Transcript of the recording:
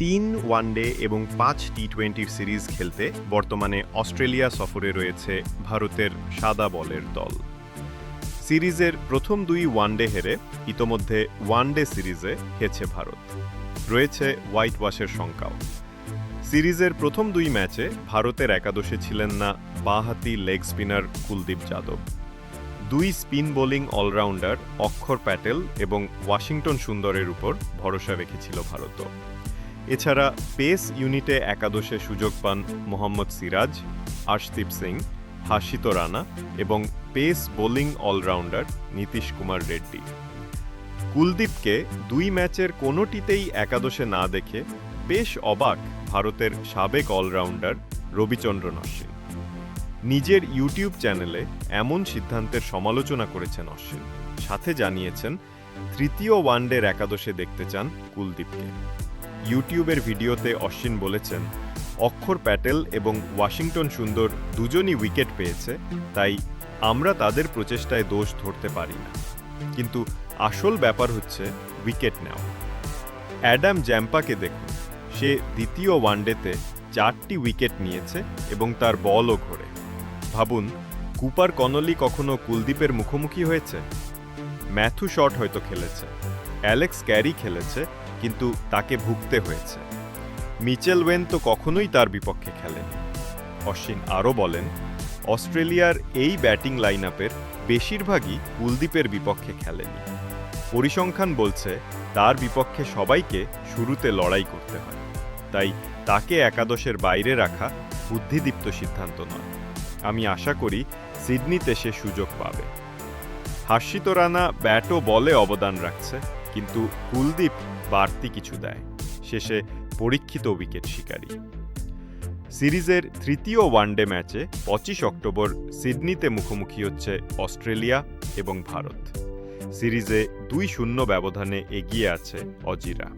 তিন ওয়ানডে এবং পাঁচ টি টোয়েন্টির সিরিজ খেলতে বর্তমানে অস্ট্রেলিয়া সফরে রয়েছে ভারতের সাদা বলের দল। সিরিজের প্রথম দুই ওয়ানডে হেরে ইতোমধ্যে ওয়ানডে সিরিজে হেছে ভারত। রয়েছে হোয়াইট ওয়াশের সংখ্যাও। সিরিজের প্রথম দুই ম্যাচে ভারতের একাদশে ছিলেন না বাঁহাতি লেগ স্পিনার কুলদীপ যাদব। দুই স্পিন বোলিং অলরাউন্ডার অক্ষর প্যাটেল এবং ওয়াশিংটন সুন্দরের উপর ভরসা রেখেছিল ভারতও। এছাড়া পেস ইউনিটে একাদশে সুযোগ পান মোহাম্মদ সিরাজ আশদীপ সিং হাসিত রানা এবং pace bowling allrounder Nitish Kumar Reddy. কুলদীপকে দুই ম্যাচের কোনোটিতেই একাদশে না দেখে বেশ অবাক ভারতের সাবেক অলরাউন্ডার রবিচন্দ্রন অশ্বিন। নিজের ইউটিউব চ্যানেলে এমন সিদ্ধান্তের সমালোচনা করেছেন অশ্বিন। সাথে জানিয়েছেন, তৃতীয় ওয়ানডের একাদশে দেখতে চান কুলদীপকে। ইউটিউবের ভিডিওতে অশ্বিন বলেছেন, অক্ষর প্যাটেল এবং ওয়াশিংটন সুন্দর দুজনই উইকেট পেয়েছে, তাই আমরা তাদের প্রচেষ্টায় দোষ ধরতে পারি না। কিন্তু আসল ব্যাপার হচ্ছে উইকেট নেওয়া। অ্যাডাম জ্যাম্পাকে দেখুন, সে দ্বিতীয় ওয়ানডেতে চারটি উইকেট নিয়েছে এবং তার বলও ঘোরে। ভাবুন, কুপার কনলি কখনো কুলদীপের মুখোমুখি হয়েছে? ম্যাথু শট হয়তো খেলেছে, অ্যালেক্স ক্যারি খেলেছে, কিন্তু তাকে ভুগতে হয়েছে। মিচেল ওয়েন তো কখনোই তার বিপক্ষে খেলেনি। অশ্বিন আরও বলেন, অস্ট্রেলিয়ার এই ব্যাটিং লাইন আপের বেশিরভাগই কুলদীপের বিপক্ষে খেলেনি। পরিসংখ্যান বলছে, তার বিপক্ষে সবাইকে শুরুতে লড়াই করতে হয়। তাই তাকে একাদশের বাইরে রাখা বুদ্ধিদীপ্ত সিদ্ধান্ত নয়। আমি আশা করি সিডনিতে সে সুযোগ পাবে। হার্ষিত রানা ব্যাটও বলে অবদান রাখছে, কিন্তু কুলদীপ বাড়তি কিছু দেয়। শেষে পরীক্ষিত উইকেট শিকারী। সিরিজের তৃতীয় ওয়ানডে ম্যাচে পঁচিশ অক্টোবর সিডনিতে মুখোমুখি হচ্ছে অস্ট্রেলিয়া এবং ভারত। সিরিজে দুই শূন্য ব্যবধানে এগিয়ে আছে অজিরা।